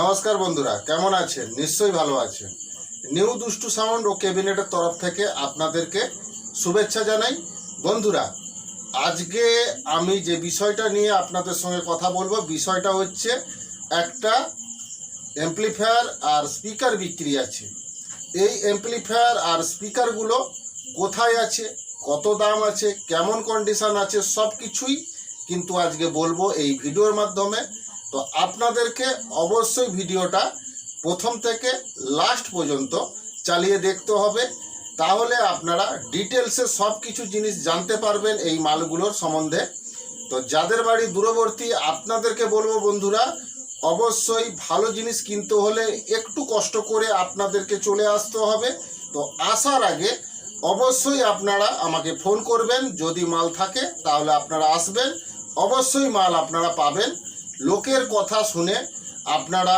নমস্কার বন্ধুরা, কেমন আছেন? নিশ্চয়ই ভালো আছেন। নিউ দুষ্টু সাউন্ড ও ক্যাবিনেটের তরফ থেকে আপনাদেরকে শুভেচ্ছা জানাই। বন্ধুরা, আজকে আমি যে বিষয়টা নিয়ে আপনাদের সঙ্গে কথা বলব, বিষয়টা হচ্ছে একটা অ্যাম্পলিফায়ার আর স্পিকার বিক্রি আছে। এই অ্যাম্পলিফায়ার আর স্পিকারগুলো কোথায় আছে, কত দাম আছে, কেমন কন্ডিশন আছে সব কিছুই কিন্তু আজকে বলব এই ভিডিওর মাধ্যমে। তো আপনাদেরকে অবশ্যই ভিডিওটা প্রথম থেকে লাস্ট পর্যন্ত চালিয়ে দেখতে হবে। তাহলে আপনারা ডিটেলসে সব কিছু জিনিস জানতে পারবেন এই মালগুলোর সম্বন্ধে। তো যাদের বাড়ি দূরবর্তী, আপনাদেরকে বলব বন্ধুরা, অবশ্যই ভালো জিনিস কিনতে হলে একটু কষ্ট করে আপনাদেরকে চলে আসতে হবে। তো আসার আগে অবশ্যই আপনারা আমাকে ফোন করবেন। যদি মাল থাকে তাহলে আপনারা আসবেন। অবশ্যই মাল আপনারা পাবেন। লোকের কথা শুনে আপনারা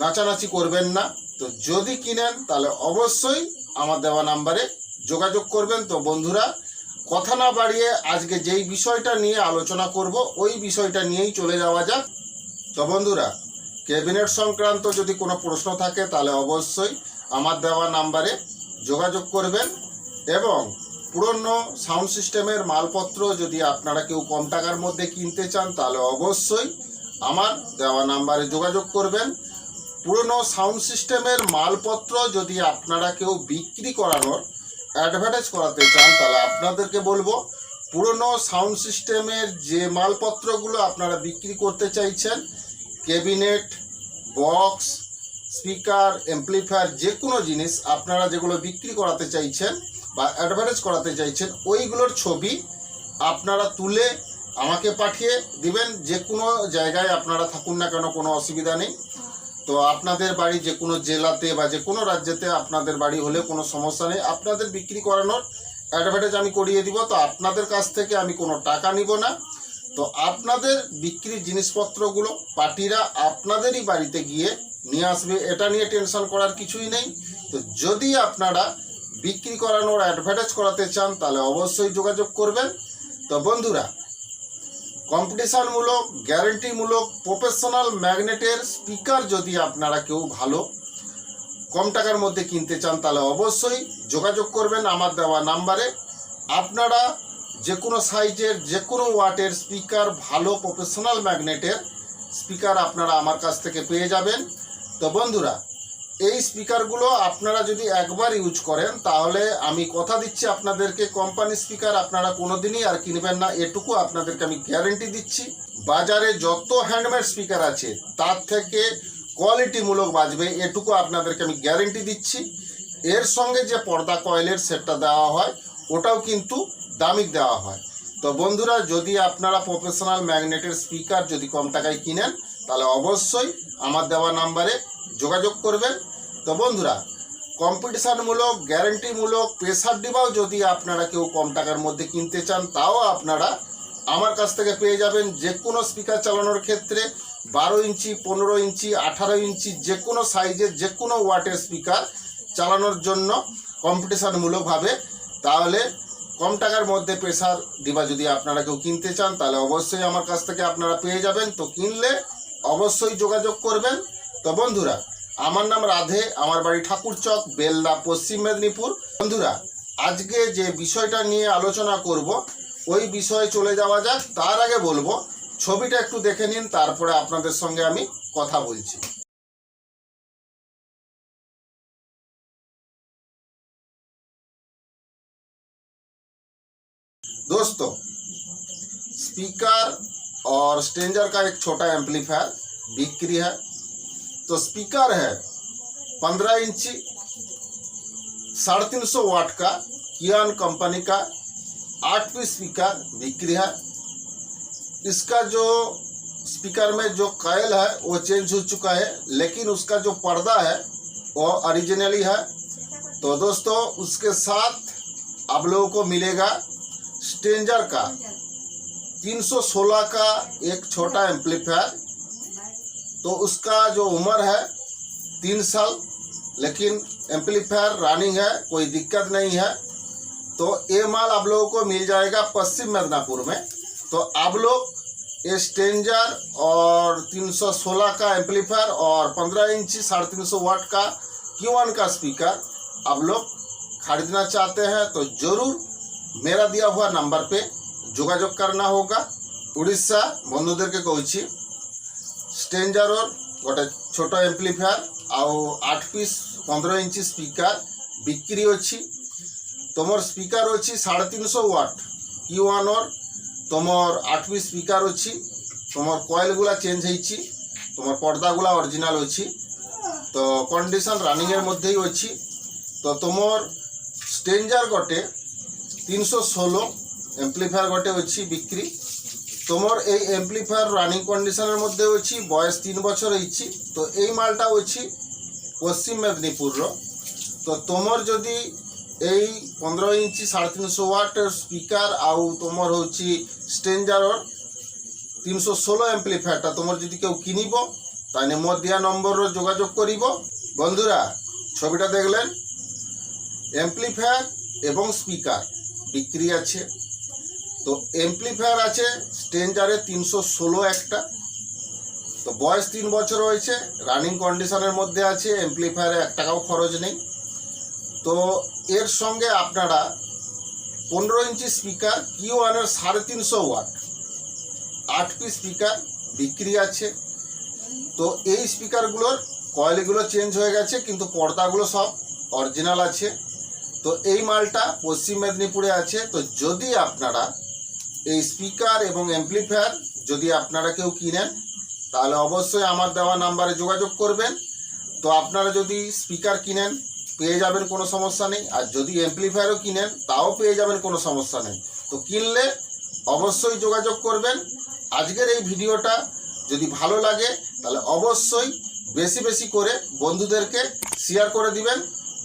নাচানাচি করবেন না। তো যদি কিনেন, তাহলে অবশ্যই আমার দেওয়া নাম্বারে যোগাযোগ করবেন। তো বন্ধুরা, কথা না বাড়িয়ে আজকে যেই বিষয়টা নিয়ে আলোচনা করব, ওই বিষয়টা নিয়েই চলে যাওয়া যাক। তো বন্ধুরা, ক্যাবিনেট সংক্রান্ত যদি কোনো প্রশ্ন থাকে, তাহলে অবশ্যই আমার দেওয়া নাম্বারে যোগাযোগ করবেন এবং পুরনো সাউন্ড সিস্টেমের মালপত্র যদি আপনারা কেউ কম টাকার মধ্যে কিনতে চান, তাহলে অবশ্যই আমার দেওয়া নাম্বারে যোগাযোগ করবেন। পুরনো সাউন্ড সিস্টেমের মালপত্র যদি আপনারা কেউ বিক্রি করানোর অ্যাডভার্টাইজ করাতে চান, তাহলে আপনাদেরকে বলব, পুরনো সাউন্ড সিস্টেমের যে মালপত্রগুলো আপনারা বিক্রি করতে চাইছেন, ক্যাবিনেট, বক্স, স্পিকার এমপ্লিফায়ার যে কোনো জিনিস আপনারা যেগুলো বিক্রি করাতে চাইছেন বা অ্যাডভার্টাইজ করাতে চাইছেন, ওইগুলোর ছবি আপনারা তুলে আমাকে পাঠিয়ে দিবেন, যে কোনো জায়গায় আপনারা থাকুন না কেন, কোনো অসুবিধা নেই। তো আপনাদের বাড়ি যে কোনো জেলাতে বা যে কোনো রাজ্যেতে আপনাদের বাড়ি হলে কোনো সমস্যা নেই। আপনাদের বিক্রি করানোর অ্যাডভার্টাইজ আমি করিয়ে দিব, তো আপনাদের কাছ থেকে আমি কোনো টাকা নিব না। তো আপনাদের বিক্রির জিনিসপত্রগুলো পার্টিরা আপনাদেরই বাড়িতে গিয়ে নিয়ে আসবে, এটা নিয়ে টেনশন করার কিছুই নেই। তো যদি আপনারা বিক্রি করানোর অ্যাডভার্টাইজ করাতে চান, তাহলে অবশ্যই যোগাযোগ করবেন। তো বন্ধুরা কম্পিটিশানমূলক গ্যারেন্টিমূলক প্রফেশনাল ম্যাগনেটের স্পিকার যদি আপনারা কেউ ভালো, কম টাকার মধ্যে কিনতে চান, তাহলে অবশ্যই যোগাযোগ করবেন আমার দেওয়া নাম্বারে। আপনারা যে কোনো সাইজের যে কোনো ওয়াটের স্পিকার ভালো প্রফেশনাল ম্যাগনেটের স্পিকার আপনারা আমার কাছ থেকে পেয়ে যাবেন। তো বন্ধুরা এই স্পিকারগুলো আপনারা যদি একবার ইউজ করেন, তাহলে আমি কথা দিচ্ছি আপনাদেরকে কোম্পানি স্পিকার আপনারা কোনোদিনই আর কিনবেন না। এটুকু আপনাদেরকে আমি গ্যারেন্টি দিচ্ছি, বাজারে যত হ্যান্ডমেড স্পিকার আছে, তার থেকে কোয়ালিটিমূলক বাজবে, এটুকু আপনাদেরকে আমি গ্যারেন্টি দিচ্ছি। এর সঙ্গে যে পর্দা কয়েলের সেটটা দেওয়া হয়, ওটাও কিন্তু দামিক দেওয়া হয়। তো বন্ধুরা, যদি আপনারা প্রফেশনাল ম্যাগনেটের স্পিকার যদি কম টাকায় কিনেন, তাহলে অবশ্যই আমার দেওয়া নাম্বারে যোগাযোগ করবেন। তো বন্ধুরা, কম্পিটিশানমূলক, গ্যারেন্টিমূলক প্রেসার ডিবাও যদি আপনারা কেউ কম টাকার মধ্যে কিনতে চান, তাও আপনারা আমার কাছ থেকে পেয়ে যাবেন যে কোনো স্পিকার চালানোর ক্ষেত্রে বারো ইঞ্চি, পনেরো ইঞ্চি, আঠারো ইঞ্চি যে কোনো সাইজের যে কোনো ওয়াটের স্পিকার চালানোর জন্য কম্পিটিশানমূলকভাবে। তাহলে কম টাকার মধ্যে প্রেসার ডিবা যদি আপনারা কেউ কিনতে চান, তাহলে অবশ্যই আমার কাছ থেকে আপনারা পেয়ে যাবেন। তো কিনলে অবশ্যই যোগাযোগ করবেন। তো বন্ধুরা আমার নাম রাধে আমার বাড়ি ঠাকুরচক বেলদা পশ্চিম মেদিনীপুর বন্ধুরা আজকে যে বিষয়টা নিয়ে আলোচনা করব ওই বিষয়ে চলে যাওয়া যাক তার আগে বলবো ছবিটা একটু দেখে নিন তারপরে আপনাদের সঙ্গে আমি কথা বলছি दोस्तों स्पीकर और स्ट्रेंजर का एक छोटा एम्पलीफायर बिक्री है तो स्पीकर है पंद्रह इंची, साढ़े तीन सौ वाट का कियान कंपनी का आठ स्पीकर बिक्री है। इसका जो स्पीकर में जो कायल है, वो चेंज हो चुका है, लेकिन उसका जो पर्दा है, वो ओरिजिनली है। तो दोस्तों, उसके साथ आप लोगों को मिलेगा स्टेंजर का। 316 का एक छोटा एम्पलीफायर तो उसका जो उम्र है तीन साल लेकिन एम्पलीफायर रनिंग है कोई दिक्कत नहीं है तो ये माल आप लोगों को मिल जाएगा पश्चिम मिदनापुर में तो आप लोग ये स्टेंजर और 316 का एम्पलीफायर और 15 इंची साढ़े तीन सौ वाट का क्यू वन का स्पीकर आप लोग खरीदना चाहते हैं तो जरूर मेरा दिया हुआ नंबर पे যোগাযোগ करना होगा উড়িষ্যা বন্ধুদেরকে কইছি ଷ୍ଟେଞ୍ଜାରର ଗୋଟେ ଛୋଟ ଏମ୍ପ୍ଲିଫାୟାର ଆଉ ଆଠ ପିସ୍ ପନ୍ଦର ଇଞ୍ଚ ସ୍ପିକର ବିକ୍ରି ଅଛି ତୁମର ସ୍ପିକର ଅଛି ସାଢ଼େ ତିନିଶହ ୱାଟ୍ କି ୱାନ୍ର ତୁମର ଆଠ ପିସ୍ ସ୍ପିକର ଅଛି ତୁମର କଏଲ୍ଗୁଲା ଚେଞ୍ଜ ହେଇଛି তোমার পর্দাগুলা অরিজিনাল অছি তো কন্ডিশন রানিংয়ের মধ্যেই অছি তো তোমার স্টেঞ্জার গটে তিনশো ষোলো এমপ্লিফায়ার গটে অছি বিক্রি তোমার এই এমপ্লিফায়ার রানিং কন্ডিশনের মধ্যে অছি বয়স তিন বছর হয়েছি, তো এই মালটা অছি পশ্চিম মেদিনীপুরর তো তোমার যদি এই পনেরো ইঞ্চি সাড়ে তিনশো ওয়াটের স্পিকার আউ তোমার হচ্ছে স্টেঞ্জারর তিনশো ষোলো এমপ্লিফায়ারটা তোমার যদি কেউ কিনিব, তাহলে মোর দিয়া নম্বরর যোগাযোগ করিব। বন্ধুরা, ছবিটা দেখলেন। এমপ্লিফায়ার এবং স্পিকার বিক্রি আছে। তো এমপ্লিফায়ার আছে স্টেঞ্জারে তিনশো ষোলো একটা। তো বয়স তিন বছর হয়েছে রানিং কন্ডিশনের মধ্যে আছে এমপ্লিফায়ারে এক টাকাও খরচ নেই। তো এর সঙ্গে আপনারা পনেরো ইঞ্চি স্পিকার কিউ ওয়ানের সাড়ে তিনশো ওয়াট আট পিস স্পিকার বিক্রি আছে। তো এই স্পিকারগুলোর কয়েলগুলো চেঞ্জ হয়ে গেছে, কিন্তু পর্দাগুলো সব অরিজিনাল আছে। তো এই মালটা পশ্চিম মেদিনীপুরে আছে। তো যদি আপনারা এই স্পিকার এবং অ্যাম্পলিফায়ার যদি আপনারা কেউ কিনেন, তাহলে অবশ্যই আমার দেওয়া নাম্বারে যোগাযোগ করবেন। তো আপনারা যদি স্পিকার কিনেন, পেয়ে যাবেন কোনো সমস্যা নেই। আর যদি অ্যাম্পলিফায়ারও কিনেন, তাও পেয়ে যাবেন কোনো সমস্যা নেই। তো কিনলে অবশ্যই যোগাযোগ করবেন। আজকের এই ভিডিওটা যদি ভালো লাগে, তাহলে অবশ্যই বেশি বেশি করে বন্ধুদেরকে শেয়ার করে দিবেন।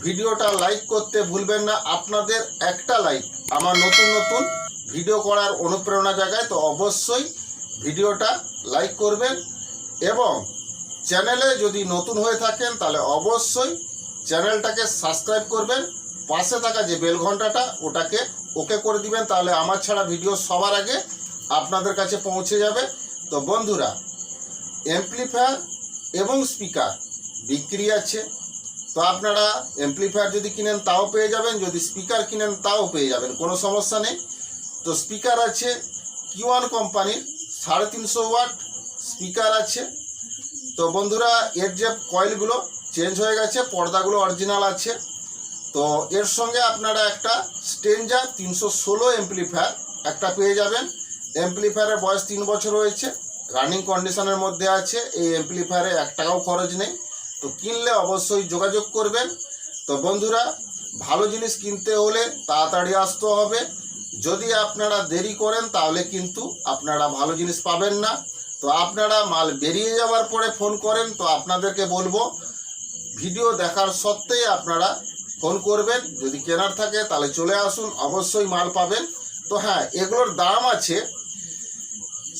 ভিডিওটা লাইক করতে ভুলবেন না। আপনাদের একটা লাইক আমার নতুন নতুন ভিডিও করার অনুপ্রেরণা জাগায় তো অবশ্যই ভিডিওটা লাইক করবেন এবং চ্যানেলে যদি নতুন হয়ে থাকেন, তাহলে অবশ্যই চ্যানেলটাকে সাবস্ক্রাইব করবেন। পাশে থাকা যে বেল ঘন্টাটা, ওটাকে ওকে করে দিবেন, তাহলে আমার ছাড়া ভিডিও সবার আগে আপনাদের কাছে পৌঁছে যাবে। তো বন্ধুরা এমপ্লিফায়ার এবং স্পিকার বিক্রি আছে। তো আপনারা এমপ্লিফায়ার যদি কিনেন, তাও পেয়ে যাবেন। যদি স্পিকার কিনেন, তাও পেয়ে যাবেন। কোনো সমস্যা নেই। তো স্পিকার আছে কিওয়ান কোম্পানির সাড়ে তিনশো ওয়াট স্পিকার আছে। তো বন্ধুরা, এর যে কয়েলগুলো চেঞ্জ হয়ে গেছে, পর্দাগুলো অরিজিনাল আছে। তো এর সঙ্গে আপনারা একটা স্টেঞ্জার তিনশো ষোলো এমপ্লিফায়ার একটা পেয়ে যাবেন। এমপ্লিফায়ারের বয়স তিন বছর হয়েছে রানিং কন্ডিশনের মধ্যে আছে, এই এমপ্লিফায়ারে এক টাকাও খরচ নেই। তো কিনলে অবশ্যই যোগাযোগ করবেন। তো বন্ধুরা, ভালো জিনিস কিনতে হলে তাড়াতাড়ি আসতে হবে। যদি আপনারা দেরি করেন, তাহলে কিন্তু আপনারা ভালো জিনিস পাবেন না। তো আপনারা মাল বেরিয়ে যাওয়ার পরে ফোন করেন, তো আপনাদেরকে বলব, ভিডিও দেখার সত্ত্বেই আপনারা ফোন করবেন। যদি কেনার থাকে, তাহলে চলে আসুন, অবশ্যই মাল পাবেন। তো হ্যাঁ এগুলোর দাম আছে,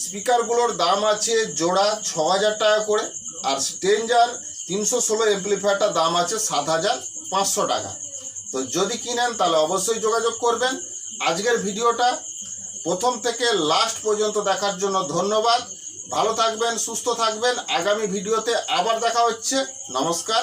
স্পিকারগুলোর দাম আছে জোড়া ছ হাজার টাকা করে, আর স্টেঞ্জার তিনশো ষোলো এমপ্লিফায়ারটার দাম আছে সাত হাজার পাঁচশো টাকা। তো যদি কিনেন, তাহলে অবশ্যই যোগাযোগ করবেন। আজকের ভিডিওটা প্রথম থেকে লাস্ট পর্যন্ত দেখার জন্য ধন্যবাদ। ভালো থাকবেন, সুস্থ থাকবেন। আগামী ভিডিওতে আবার দেখা হচ্ছে। নমস্কার।